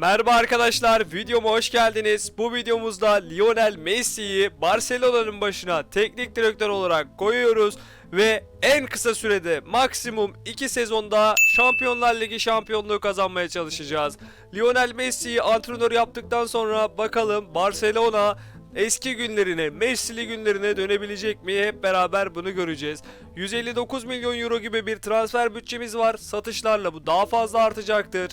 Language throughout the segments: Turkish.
Merhaba arkadaşlar, videoma hoş geldiniz. Bu videomuzda Lionel Messi'yi Barcelona'nın başına teknik direktör olarak koyuyoruz ve en kısa sürede maksimum 2 sezonda Şampiyonlar Ligi şampiyonluğu kazanmaya çalışacağız. Lionel Messi'yi antrenör yaptıktan sonra bakalım Barcelona eski günlerine, Messi'li günlerine dönebilecek mi? Hep beraber bunu göreceğiz. 159 milyon euro gibi bir transfer bütçemiz var. Satışlarla bu daha fazla artacaktır.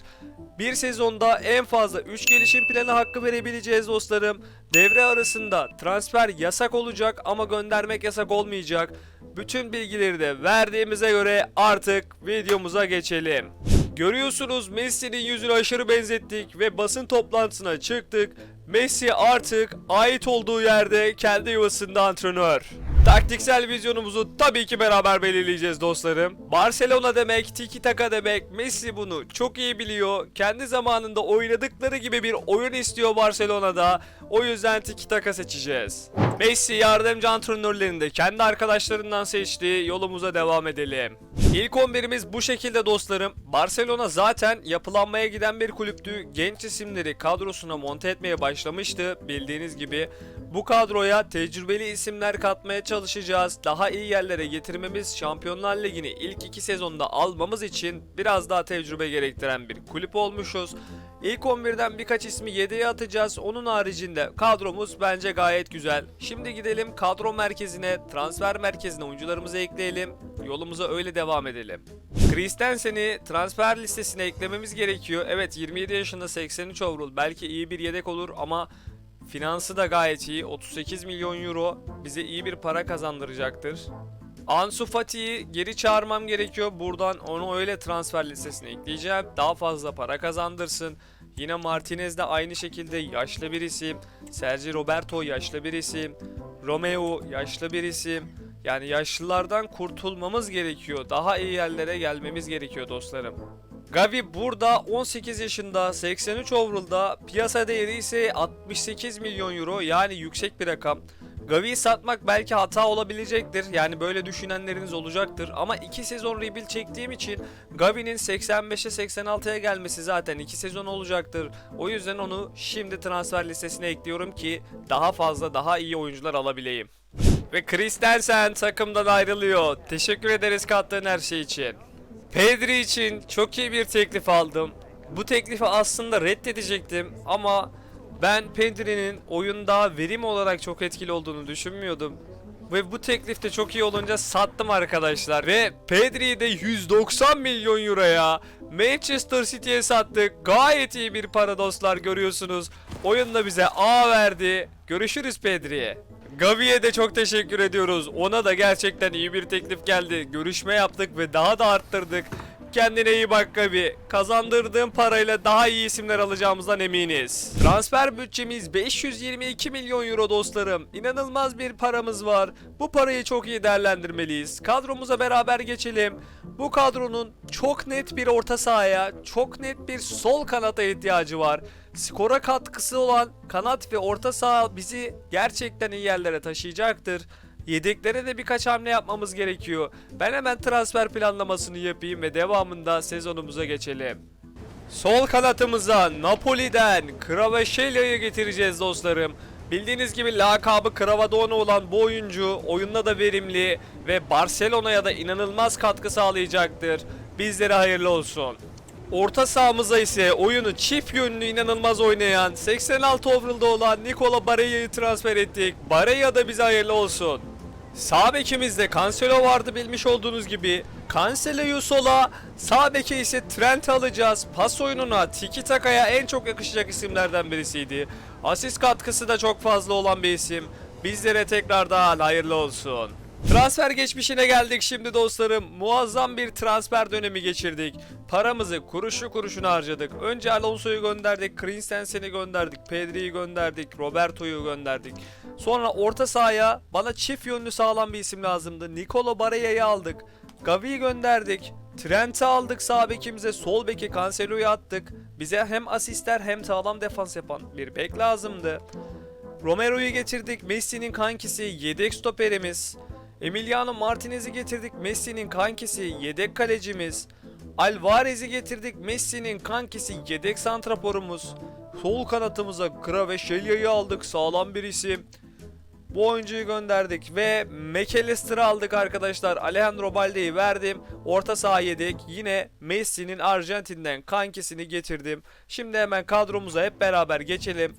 Bir sezonda en fazla 3 gelişim planı hakkı verebileceğiz dostlarım. Devre arasında transfer yasak olacak ama göndermek yasak olmayacak. Bütün bilgileri de verdiğimize göre artık videomuza geçelim. Görüyorsunuz Messi'nin yüzünü aşırı benzettik ve basın toplantısına çıktık. Messi artık ait olduğu yerde kendi yuvasında antrenör. Taktiksel vizyonumuzu tabii ki beraber belirleyeceğiz dostlarım. Barcelona demek, tiki taka demek. Messi bunu çok iyi biliyor. Kendi zamanında oynadıkları gibi bir oyun istiyor Barcelona'da. O yüzden tiki taka seçeceğiz. Messi yardımcı antrenörlerini de kendi arkadaşlarından seçti. Yolumuza devam edelim. İlk 11'imiz bu şekilde dostlarım. Barcelona zaten yapılanmaya giden bir kulüptü. Genç isimleri kadrosuna monte etmeye başlamıştı bildiğiniz gibi. Bu kadroya tecrübeli isimler katmaya çalışacağız. Daha iyi yerlere getirmemiz, Şampiyonlar Ligi'ni ilk iki sezonda almamız için biraz daha tecrübe gerektiren bir kulüp olmuşuz. İlk 11'den birkaç ismi yedeğe atacağız. Onun haricinde kadromuz bence gayet güzel. Şimdi gidelim kadro merkezine, transfer merkezine oyuncularımızı ekleyelim. Yolumuza öyle devam edelim. Christensen'i transfer listesine eklememiz gerekiyor. Evet 27 yaşında 83 overall belki iyi bir yedek olur ama finansı da gayet iyi. 38 milyon euro bize iyi bir para kazandıracaktır. Ansu Fati'yi geri çağırmam gerekiyor. Buradan onu öyle transfer listesine ekleyeceğim. Daha fazla para kazandırsın. Yine Martinez de aynı şekilde yaşlı bir isim. Sergio Roberto yaşlı bir isim. Romeo yaşlı bir isim. Yani yaşlılardan kurtulmamız gerekiyor. Daha iyi yerlere gelmemiz gerekiyor dostlarım. Gavi burada 18 yaşında 83 overall'da piyasa değeri ise 68 milyon euro yani yüksek bir rakam. Gavi'yi satmak belki hata olabilecektir. Yani böyle düşünenleriniz olacaktır. Ama 2 sezon rebuild çektiğim için Gavi'nin 85'e 86'ya gelmesi zaten 2 sezon olacaktır. O yüzden onu şimdi transfer listesine ekliyorum ki daha fazla daha iyi oyuncular alabileyim. Ve Christensen takımdan ayrılıyor. Teşekkür ederiz kattığın her şey için. Pedri için çok iyi bir teklif aldım. Bu teklifi aslında reddedecektim ama ben Pedri'nin oyunda verim olarak çok etkili olduğunu düşünmüyordum. Ve bu teklif de çok iyi olunca sattım arkadaşlar. Ve Pedri'yi de 190 milyon euroya Manchester City'ye sattık. Gayet iyi bir para dostlar görüyorsunuz. Oyunda bize A verdi. Görüşürüz Pedri'ye. Gavi'ye de çok teşekkür ediyoruz. Ona da gerçekten iyi bir teklif geldi. Görüşme yaptık ve daha da arttırdık. Kendine iyi bak Gavi. Kazandırdığım parayla daha iyi isimler alacağımızdan eminiz. Transfer bütçemiz 522 milyon euro dostlarım. İnanılmaz bir paramız var. Bu parayı çok iyi değerlendirmeliyiz. Kadromuza beraber geçelim. Bu kadronun çok net bir orta sahaya, çok net bir sol kanata ihtiyacı var. Skora katkısı olan kanat ve orta saha bizi gerçekten iyi yerlere taşıyacaktır. Yedeklere de birkaç hamle yapmamız gerekiyor. Ben hemen transfer planlamasını yapayım ve devamında sezonumuza geçelim. Sol kanatımıza Napoli'den Kravashelia'yı getireceğiz dostlarım. Bildiğiniz gibi lakabı Kravadona olan bu oyuncu oyunda da verimli ve Barcelona'ya da inanılmaz katkı sağlayacaktır. Bizlere hayırlı olsun. Orta sahamıza ise oyunu çift yönlü inanılmaz oynayan 86 overall'da olan Nikola Barella'yı transfer ettik. Barella da bize hayırlı olsun. Sağ bekimizde Cancelo vardı bilmiş olduğunuz gibi. Cancelo'yu sola, sağ beke ise Trent alacağız. Pas oyununa, tiki takaya en çok yakışacak isimlerden birisiydi. Asist katkısı da çok fazla olan bir isim. Bizlere tekrardan hayırlı olsun. Transfer geçmişine geldik şimdi dostlarım. Muazzam bir transfer dönemi geçirdik. Paramızı kuruşu kuruşuna harcadık. Önce Alonso'yu gönderdik, Christensen'i gönderdik, Pedri'yi gönderdik, Roberto'yu gönderdik. Sonra orta sahaya bana çift yönlü sağlam bir isim lazımdı. Nicolo Barella'yı aldık. Gavi'yi gönderdik. Trent'i aldık sağ bekimize, sol beki Cancelo'yu attık. Bize hem asistler hem sağlam defans yapan bir bek lazımdı. Romero'yu getirdik. Messi'nin kankisi, yedek stoperimiz. Emiliano Martinez'i getirdik. Messi'nin kankisi, yedek kalecimiz. Alvarez'i getirdik. Messi'nin kankisi yedek santraforumuz. Sol kanatımıza Kraveshelja'yı aldık. Sağlam bir isim. Bu oyuncuyu gönderdik ve McAllister'ı aldık arkadaşlar. Alejandro Balde'yi verdim. Orta saha yedek. Yine Messi'nin Arjantin'den kankisini getirdim. Şimdi hemen kadromuza hep beraber geçelim.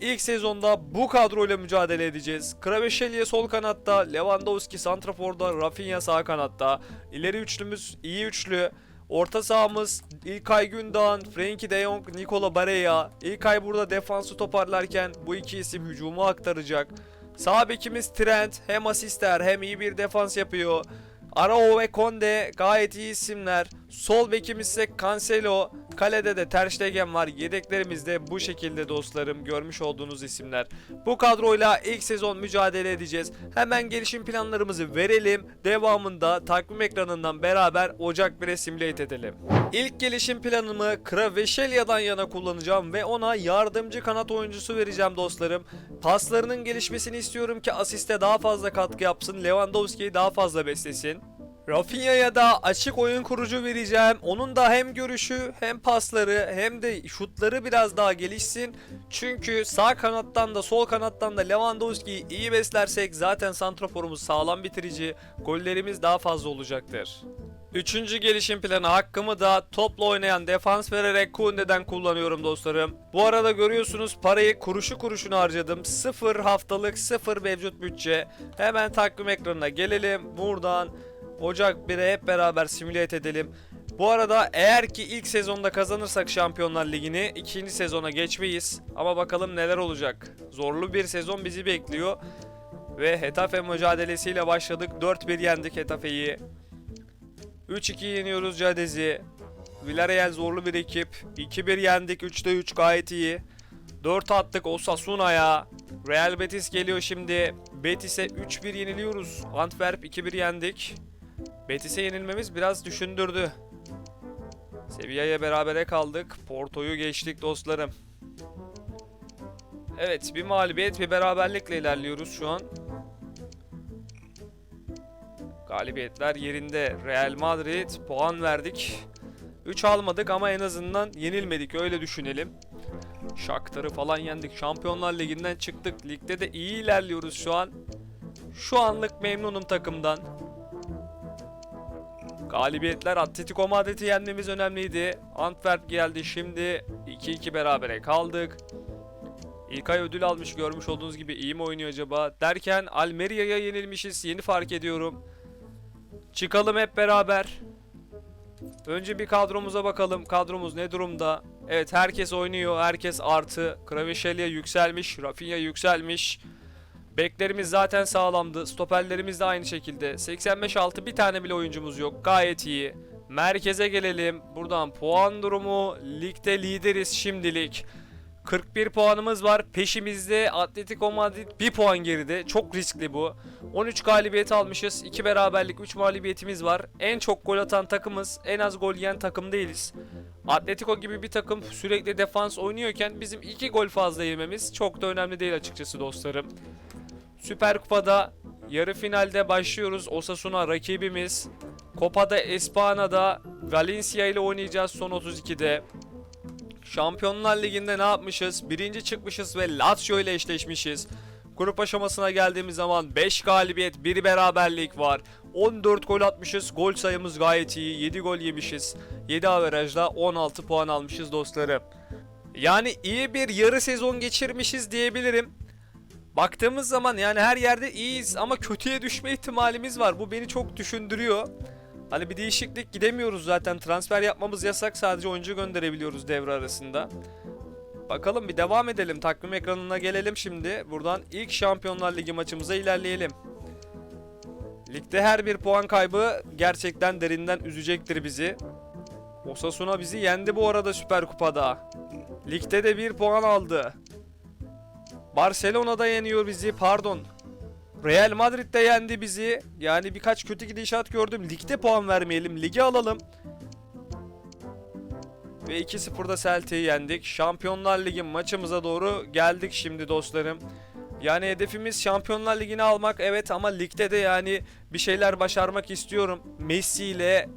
İlk sezonda bu kadroyla mücadele edeceğiz. Kraveshelya sol kanatta, Lewandowski santraforda, Rafinha sağ kanatta. İleri üçlümüz iyi üçlü. Orta sahamız İlkay Gündoğan, Frenkie de Jong, Nikola Barella. İlkay burada defansı toparlarken bu iki isim hücumu aktaracak. Sağ bekimiz Trent hem asistler hem iyi bir defans yapıyor. Arao ve Conde gayet iyi isimler. Sol bekimiz ise Cancelo. Kalede de Ter Stegen var. Yedeklerimiz de bu şekilde dostlarım. Görmüş olduğunuz isimler. Bu kadroyla ilk sezon mücadele edeceğiz. Hemen gelişim planlarımızı verelim. Devamında takvim ekranından beraber Ocak 1'e simülate edelim. İlk gelişim planımı Kraveshelya'dan yana kullanacağım ve ona yardımcı kanat oyuncusu vereceğim dostlarım. Paslarının gelişmesini istiyorum ki asiste daha fazla katkı yapsın. Lewandowski'yi daha fazla beslesin. Rafinha'ya da açık oyun kurucu vereceğim. Onun da hem görüşü hem pasları hem de şutları biraz daha gelişsin. Çünkü sağ kanattan da sol kanattan da Lewandowski'yi iyi beslersek zaten santraforumuz sağlam bitirici. Gollerimiz daha fazla olacaktır. Üçüncü gelişim planı hakkımı da topla oynayan defans vererek Kunde'den kullanıyorum dostlarım. Bu arada görüyorsunuz parayı kuruşu kuruşuna harcadım. Sıfır haftalık sıfır mevcut bütçe. Hemen takvim ekranına gelelim. Buradan Ocak 1'e hep beraber simülate edelim. Bu arada eğer ki ilk sezonda kazanırsak Şampiyonlar Ligi'ni ikinci sezona geçmeyiz. Ama bakalım neler olacak. Zorlu bir sezon bizi bekliyor. Ve Hetafe mücadelesiyle başladık. 4-1 yendik Hetafe'yi. 3-2 yeniyoruz Cadez'i. Villarreal zorlu bir ekip. 2-1 yendik. 3'te 3 gayet iyi. 4 attık Osasuna'ya. Real Betis geliyor şimdi. Betis'e 3-1 yeniliyoruz. Antwerp 2-1 yendik. Betis'e yenilmemiz biraz düşündürdü. Sevilla'ya berabere kaldık. Porto'yu geçtik dostlarım. Evet bir mağlubiyet bir beraberlikle ilerliyoruz şu an. Galibiyetler yerinde. Real Madrid puan verdik. 3 almadık ama en azından yenilmedik öyle düşünelim. Shakhtar'ı falan yendik. Şampiyonlar Ligi'nden çıktık. Ligde de iyi ilerliyoruz şu an. Şu anlık memnunum takımdan. Galibiyetler Atletico Madrid'i yenmemiz önemliydi. Antwerp geldi şimdi 2-2 berabere kaldık. İlkay ödül almış görmüş olduğunuz gibi iyi mi oynuyor acaba derken Almeria'ya yenilmişiz yeni fark ediyorum. Çıkalım hep beraber. Önce bir kadromuza bakalım. Kadromuz ne durumda? Evet herkes oynuyor. Herkes artı. Kraveshelya yükselmiş. Rafinha yükselmiş. Beklerimiz zaten sağlamdı. Stoperlerimiz de aynı şekilde. 85-6 bir tane bile oyuncumuz yok. Gayet iyi. Merkeze gelelim. Buradan puan durumu. Ligde lideriz şimdilik. 41 puanımız var. Peşimizde Atletico Madrid 1 puan geride. Çok riskli bu. 13 galibiyet almışız. 2 beraberlik 3 mağlubiyetimiz var. En çok gol atan takımız. En az gol yiyen takım değiliz. Atletico gibi bir takım sürekli defans oynuyorken bizim 2 gol fazla yememiz çok da önemli değil açıkçası dostlarım. Süper Kupa'da yarı finalde başlıyoruz. Osasuna rakibimiz. Copa'da Espana'da Valencia ile oynayacağız son 32'de. Şampiyonlar Ligi'nde ne yapmışız? Birinci çıkmışız ve Lazio ile eşleşmişiz. Grup aşamasına geldiğimiz zaman 5 galibiyet, 1 beraberlik var. 14 gol atmışız. Gol sayımız gayet iyi. 7 gol yemişiz. 7 averajda 16 puan almışız dostlarım. Yani iyi bir yarı sezon geçirmişiz diyebilirim. Baktığımız zaman yani her yerde iyiyiz ama kötüye düşme ihtimalimiz var. Bu beni çok düşündürüyor. Hani bir değişiklik gidemiyoruz zaten. Transfer yapmamız yasak. Sadece oyuncu gönderebiliyoruz devre arasında. Bakalım bir devam edelim. Takvim ekranına gelelim şimdi. Buradan ilk Şampiyonlar Ligi maçımıza ilerleyelim. Ligde her bir puan kaybı gerçekten derinden üzecektir bizi. Osasuna bizi yendi bu arada Süper Kupa'da. Ligde de bir puan aldı. Barcelona da yeniyor bizi. Pardon. Real Madrid de yendi bizi. Yani birkaç kötü gidişat gördüm. Ligde puan vermeyelim. Ligi alalım. Ve 2-0'da Celtic'i yendik. Şampiyonlar Ligi maçımıza doğru geldik şimdi dostlarım. Yani hedefimiz Şampiyonlar Ligi'ni almak evet ama ligde de yani bir şeyler başarmak istiyorum. Messi ile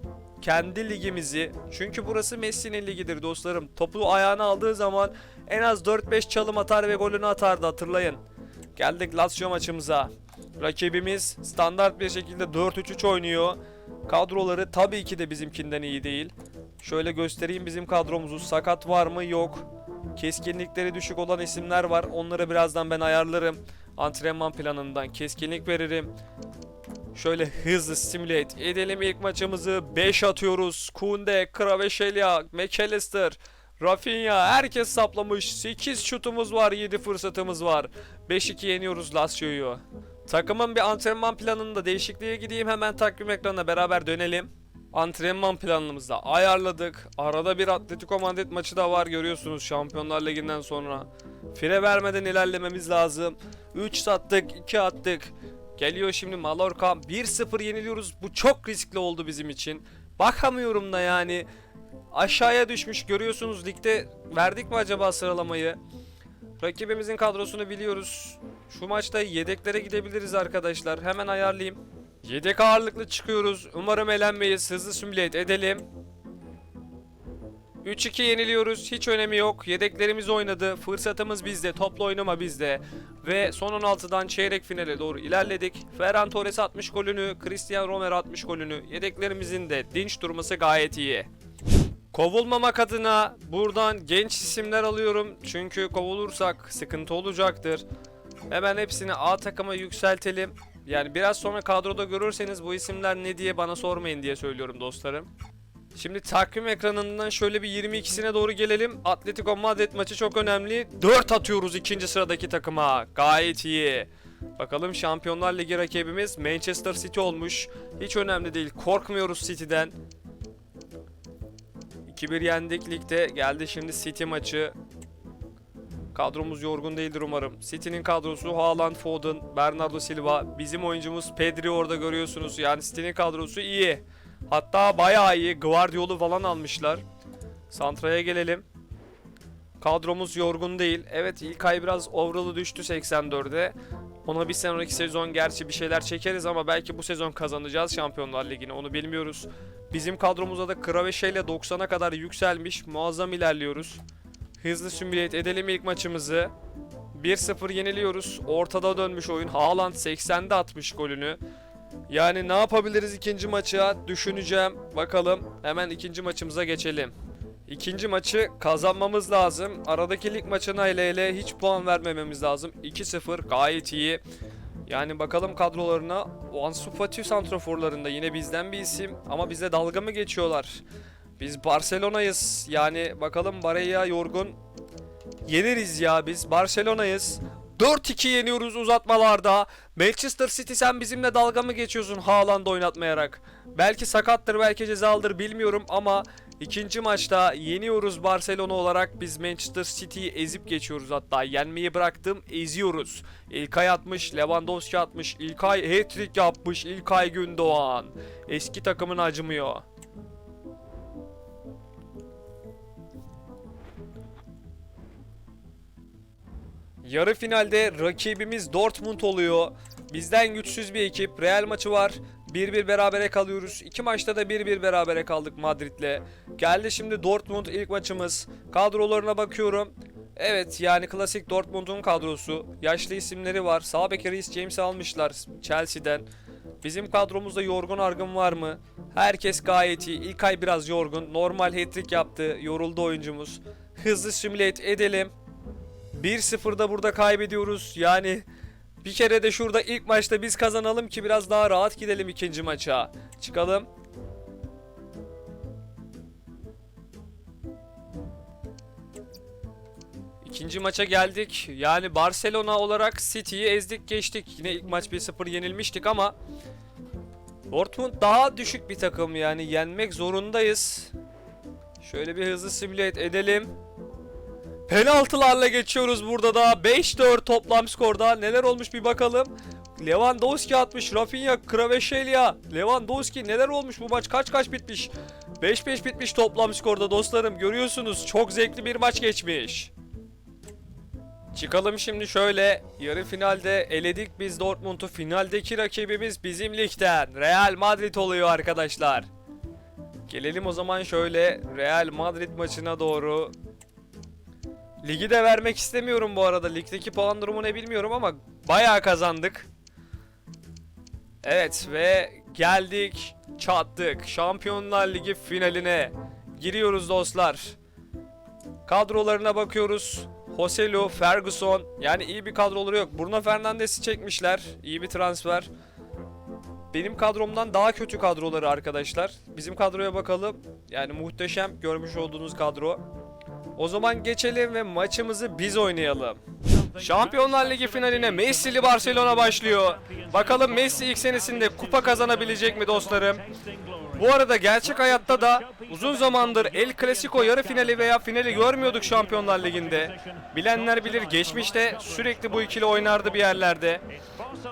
kendi ligimizi çünkü burası Messi'nin ligidir dostlarım. Topu ayağına aldığı zaman en az 4-5 çalım atar ve golünü atardı hatırlayın. Geldik Lazio maçımıza. Rakibimiz standart bir şekilde 4-3-3 oynuyor. Kadroları tabii ki de bizimkinden iyi değil. Şöyle göstereyim bizim kadromuzu. Sakat var mı? Yok. Keskinlikleri düşük olan isimler var. Onları birazdan ben ayarlarım. Antrenman planından keskinlik veririm. Şöyle hızlı simülat edelim ilk maçımızı. 5 atıyoruz. Kunde, Kvaratskhelia, McAllister, Rafinha herkes saplamış. 8 şutumuz var, 7 fırsatımız var. 5-2 yeniyoruz Lazio'yu. Takımın bir antrenman planında değişikliğe gideyim hemen takvim ekranına beraber dönelim. Antrenman planımızda ayarladık. Arada bir Atletico Madrid maçı da var görüyorsunuz Şampiyonlar Ligi'nden sonra. Fire vermeden ilerlememiz lazım. 3 sattık, 2 attık. Geliyor şimdi Mallorca 1-0 yeniliyoruz. Bu çok riskli oldu bizim için. Bakamıyorum da yani. Aşağıya düşmüş görüyorsunuz ligde verdik mi acaba sıralamayı? Rakibimizin kadrosunu biliyoruz. Şu maçta yedeklere gidebiliriz arkadaşlar. Hemen ayarlayayım. Yedek ağırlıklı çıkıyoruz. Umarım elenmeyiz. Hızlı simüle edelim. 3-2 yeniliyoruz. Hiç önemi yok. Yedeklerimiz oynadı. Fırsatımız bizde. Toplu oynama bizde. Ve son 16'dan çeyrek finale doğru ilerledik. Ferran Torres 60 golünü, Cristian Romero 60 golünü. Yedeklerimizin de dinç durması gayet iyi. Kovulmamak adına buradan genç isimler alıyorum. Çünkü kovulursak sıkıntı olacaktır. Hemen hepsini A takıma yükseltelim. Yani biraz sonra kadroda görürseniz bu isimler ne diye bana sormayın diye söylüyorum dostlarım. Şimdi takvim ekranından şöyle bir 22'sine doğru gelelim. Atletico Madrid maçı çok önemli. 4 atıyoruz ikinci sıradaki takıma. Gayet iyi. Bakalım Şampiyonlar Ligi rakibimiz Manchester City olmuş. Hiç önemli değil. Korkmuyoruz City'den. 2-1 yendik ligde. Geldi şimdi City maçı. Kadromuz yorgun değildir umarım. City'nin kadrosu Haaland, Foden, Bernardo Silva. Bizim oyuncumuz Pedri orada görüyorsunuz. Yani City'nin kadrosu iyi. Hatta bayağı iyi. Guardiola'u falan almışlar. Santra'ya gelelim. Kadromuz yorgun değil. Evet ilk ay biraz overall'ı düştü 84'e. Ona bir sonraki sezon gerçi bir şeyler çekeriz ama belki bu sezon kazanacağız Şampiyonlar Ligi'ni onu bilmiyoruz. Bizim kadromuzda da Kraveşe ile 90'a kadar yükselmiş. Muazzam ilerliyoruz. Hızlı simülat edelim ilk maçımızı. 1-0 yeniliyoruz. Ortada dönmüş oyun. Haaland 80'de atmış golünü. Yani ne yapabiliriz ikinci maça düşüneceğim. Bakalım hemen ikinci maçımıza geçelim. İkinci maçı kazanmamız lazım. Aradaki lig maçına hele hele hiç puan vermememiz lazım. 2-0 gayet iyi. Yani bakalım kadrolarına. Ansu Fati santraforlarında yine bizden bir isim ama bize dalga mı geçiyorlar? Biz Barcelona'yız. Yani bakalım Barella yorgun. Yeniriz ya biz. Barcelona'yız. 4-2 yeniyoruz uzatmalarda. Manchester City sen bizimle dalga mı geçiyorsun Haaland oynatmayarak? Belki sakattır belki cezalıdır bilmiyorum ama ikinci maçta yeniyoruz Barcelona olarak biz Manchester City'yi ezip geçiyoruz hatta yenmeyi bıraktım eziyoruz. İlkay atmış, Lewandowski atmış, İlkay hat-trick yapmış, İlkay Gündoğan. Eski takımın acımıyor. Yarı finalde rakibimiz Dortmund oluyor. Bizden güçsüz bir ekip. Real maçı var. 1-1 berabere kalıyoruz. İki maçta da 1-1 berabere kaldık Madrid'le. Geldi şimdi Dortmund ilk maçımız. Kadrolarına bakıyorum. Evet yani klasik Dortmund'un kadrosu. Yaşlı isimleri var. Sağ beki Reece James'i almışlar Chelsea'den. Bizim kadromuzda yorgun argın var mı? Herkes gayet iyi. İlk ay biraz yorgun. Normal hat-trick yaptı. Yoruldu oyuncumuz. Hızlı simülat edelim. 1-0'da burada kaybediyoruz. Yani bir kere de şurada ilk maçta biz kazanalım ki biraz daha rahat gidelim ikinci maça. Çıkalım. İkinci maça geldik. Yani Barcelona olarak City'yi ezdik geçtik. Yine ilk maç 1-0 yenilmiştik ama Dortmund daha düşük bir takım yani yenmek zorundayız. Şöyle bir hızlı simülat edelim. Penaltılarla geçiyoruz burada da. 5-4 toplam skorda. Neler olmuş bir bakalım. Lewandowski atmış. Rafinha, Kvaratskhelia. Lewandowski neler olmuş bu maç? Kaç kaç bitmiş? 5-5 bitmiş toplam skorda dostlarım. Görüyorsunuz çok zevkli bir maç geçmiş. Çıkalım şimdi şöyle. Yarı finalde eledik biz Dortmund'u. Finaldeki rakibimiz bizim ligden. Real Madrid oluyor arkadaşlar. Gelelim o zaman şöyle Real Madrid maçına doğru. Ligi de vermek istemiyorum bu arada. Ligdeki puan durumu ne bilmiyorum ama bayağı kazandık. Evet ve geldik çattık. Şampiyonlar Ligi finaline giriyoruz dostlar. Kadrolarına bakıyoruz. Joselu, Ferguson yani iyi bir kadroları yok. Bruno Fernandes'i çekmişler. İyi bir transfer. Benim kadromdan daha kötü kadroları arkadaşlar. Bizim kadroya bakalım. Yani muhteşem görmüş olduğunuz kadro. O zaman geçelim ve maçımızı biz oynayalım. Şampiyonlar Ligi finaline Messi'li Barcelona başlıyor. Bakalım Messi ilk senesinde kupa kazanabilecek mi dostlarım? Bu arada gerçek hayatta da uzun zamandır El Clasico yarı finali veya finali görmüyorduk Şampiyonlar Ligi'nde. Bilenler bilir geçmişte sürekli bu ikili oynardı bir yerlerde.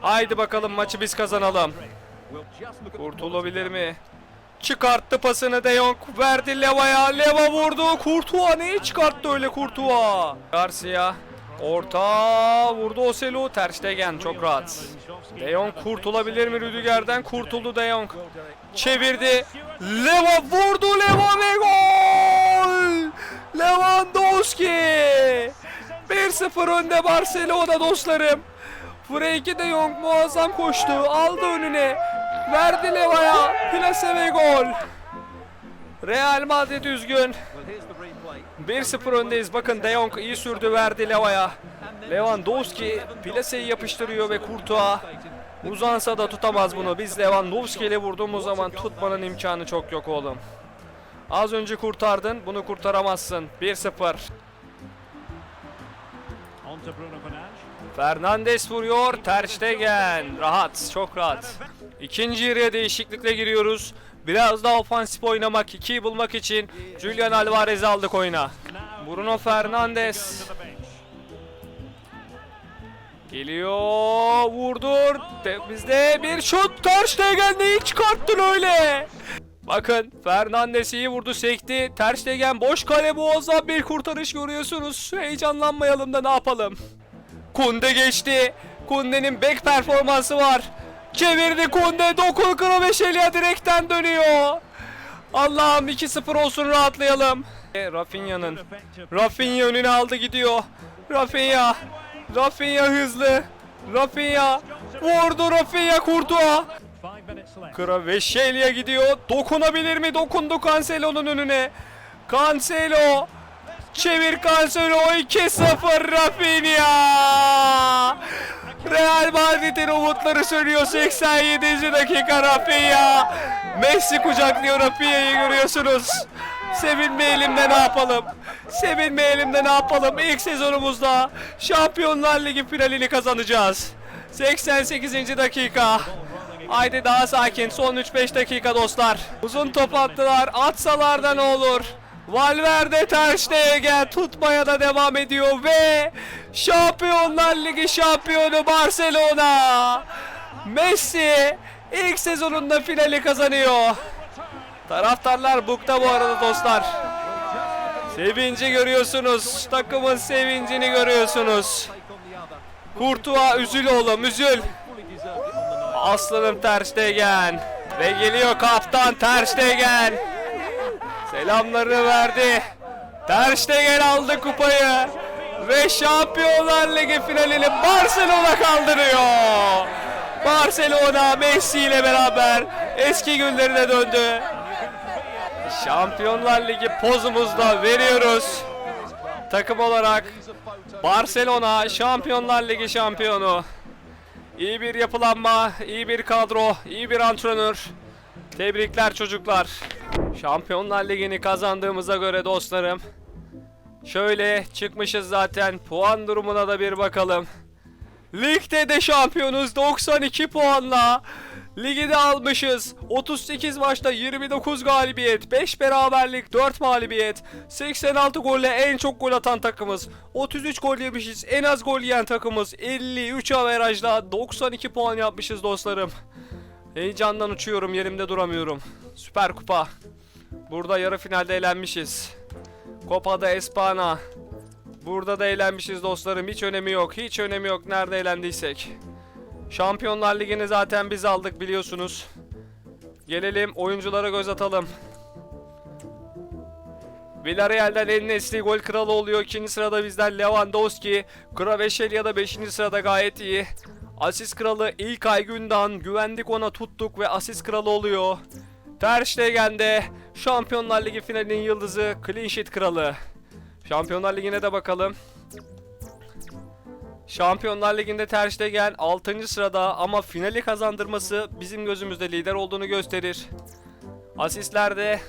Haydi bakalım maçı biz kazanalım. Kurtulabilir mi? Çıkarttı pasını De Jong verdi Leva'ya. Leva vurdu. Kurtuğa neyi çıkarttı öyle Kurtuğa? Garcia orta vurdu Oselu. Ter Stegen çok rahat. De Jong kurtulabilir mi Rüdiger'den? Kurtuldu De Jong. Çevirdi. Leva vurdu Leva ve gol! Lewandowski! 1-0 önde Barcelona dostlarım. Frenkie de Jong muazzam koştu. Aldı önüne. Verdi Leva'ya. Plase ve gol. Real Madrid üzgün. 1-0 öndeyiz. Bakın De Jong iyi sürdü verdi Leva'ya. Lewandowski plaseyi yapıştırıyor ve Kurtuğa uzansa da tutamaz bunu. Biz Lewandowski ile vurduğumuz zaman tutmanın imkanı çok yok oğlum. Az önce kurtardın, bunu kurtaramazsın. 1-0. Fernandes vuruyor, Ter Stegen. Rahat, çok rahat. İkinci yarıya değişiklikle giriyoruz. Biraz daha ofansif oynamak, ikiyi bulmak için Julian Alvarez'i aldık oyuna. Bruno Fernandes. Geliyor, vurdur. Bizde bir şut. Ter Stegen neyi çıkarttın öyle? Bakın Fernandes iyi vurdu sekti. Ter Stegen boş kale muazzam bir kurtarış görüyorsunuz. Heyecanlanmayalım da ne yapalım? Kunde geçti. Kunde'nin back performansı var. Çevirdi Kunde. Dokun Kroveşelya direkten dönüyor. Allah'ım 2-0 olsun rahatlayalım. E, Rafinha'nın. Rafinha önüne aldı gidiyor. Rafinha. Rafinha hızlı. Rafinha. Vurdu Rafinha Kurtuğa. Kroveşelya gidiyor. Dokunabilir mi? Dokundu Cancelo'nun önüne. Cancelo. Çevir Cancelo 2-0 Rafinha. Real Madrid'in umutları sönüyor 87. dakika Rafinha. Messi kucaklıyor Rafinha'yı görüyorsunuz. Sevinmeyelim de ne yapalım? Sevinmeyelim de ne yapalım? İlk sezonumuzda Şampiyonlar Ligi finalini kazanacağız. 88. dakika. Haydi daha sakin. Son 3-5 dakika dostlar. Uzun top attılar. Atsalar da ne olur? Valverde Ter Stegen tutmaya da devam ediyor ve Şampiyonlar Ligi şampiyonu Barcelona. Messi ilk sezonunda finali kazanıyor. Taraftarlar bukta bu arada dostlar. Sevinci görüyorsunuz. Takımın sevincini görüyorsunuz. Kurtuğa üzül oğlum üzül. Aslanım Ter Stegen. Ve geliyor kaptan Ter Stegen. Selamlarını verdi. Ter Stegen aldı kupayı. Ve Şampiyonlar Ligi finalini Barcelona kaldırıyor. Barcelona Messi ile beraber eski günlerine döndü. Şampiyonlar Ligi pozumuzda veriyoruz. Takım olarak Barcelona Şampiyonlar Ligi şampiyonu. İyi bir yapılanma, iyi bir kadro, iyi bir antrenör. Tebrikler çocuklar. Şampiyonlar Ligi'ni kazandığımıza göre dostlarım. Şöyle çıkmışız zaten. Puan durumuna da bir bakalım. Ligde de şampiyonuz 92 puanla. Ligi de almışız. 38 maçta 29 galibiyet, 5 beraberlik, 4 mağlubiyet. 86 golle en çok gol atan takımız. 33 gol yemişiz. En az gol yiyen takımız. 53 averajla 92 puan yapmışız dostlarım. Heyecandan uçuyorum yerimde duramıyorum. Süper kupa. Burada yarı finalde elenmişiz. Copa de Espana. Burada da eğlenmişiz dostlarım. Hiç önemi yok. Hiç önemi yok nerede eğlendiysek. Şampiyonlar Ligi'ni zaten biz aldık biliyorsunuz. Gelelim oyunculara göz atalım. Villarreal'den En Nesri gol kralı oluyor. İkinci sırada bizden Lewandowski. Kvaratskhelia da 5. sırada gayet iyi. Asist kralı İlkay Gündoğan. Güvendik ona tuttuk ve asist kralı oluyor. Ter Stegen de Şampiyonlar Ligi finalinin yıldızı Clean Sheet kralı. Şampiyonlar Ligi'ne de bakalım. Şampiyonlar Ligi'nde Ter Stegen 6. sırada ama finali kazandırması bizim gözümüzde lider olduğunu gösterir. Asistlerde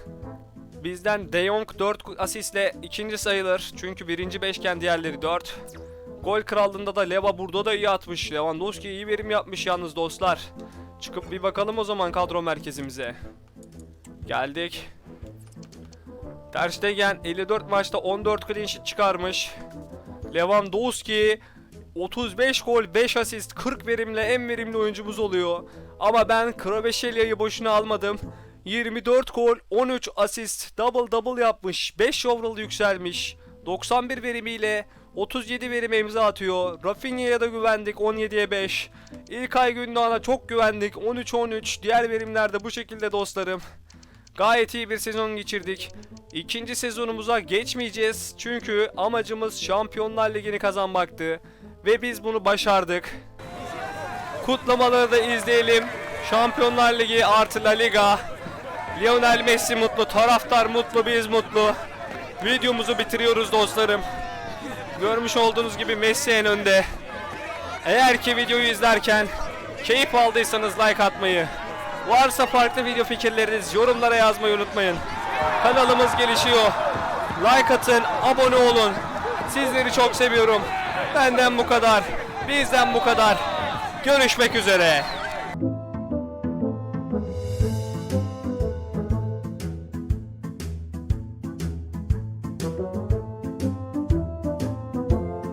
bizden De Jong 4 asistle ikinci sayılır. Çünkü birinci beşken diğerleri 4. Gol krallığında da Leva burada da iyi atmış. Lewandowski iyi verim yapmış yalnız dostlar. Çıkıp bir bakalım o zaman kadro merkezimize. Geldik. Ter Stegen 54 maçta 14 clean sheet çıkarmış. Lewandowski 35 gol 5 asist 40 verimle en verimli oyuncumuz oluyor. Ama ben Kvaratskhelia boşuna almadım. 24 gol 13 asist double double yapmış 5 overall yükselmiş 91 verimiyle 37 verime imza atıyor. Rafinha'ya da güvendik 17'ye 5. İlkay Gündoğan'a çok güvendik 13-13. Diğer verimler de bu şekilde dostlarım. Gayet iyi bir sezon geçirdik. İkinci sezonumuza geçmeyeceğiz. Çünkü amacımız Şampiyonlar Ligi'ni kazanmaktı. Ve biz bunu başardık. Kutlamaları da izleyelim. Şampiyonlar Ligi artı La Liga. Lionel Messi mutlu, taraftar mutlu, biz mutlu. Videomuzu bitiriyoruz dostlarım. Görmüş olduğunuz gibi Messi en önde. Eğer ki videoyu izlerken keyif aldıysanız like atmayı, varsa farklı video fikirleriniz yorumlara yazmayı unutmayın. Kanalımız gelişiyor. Like atın, abone olun. Sizleri çok seviyorum. Benden bu kadar. Bizden bu kadar. Görüşmek üzere.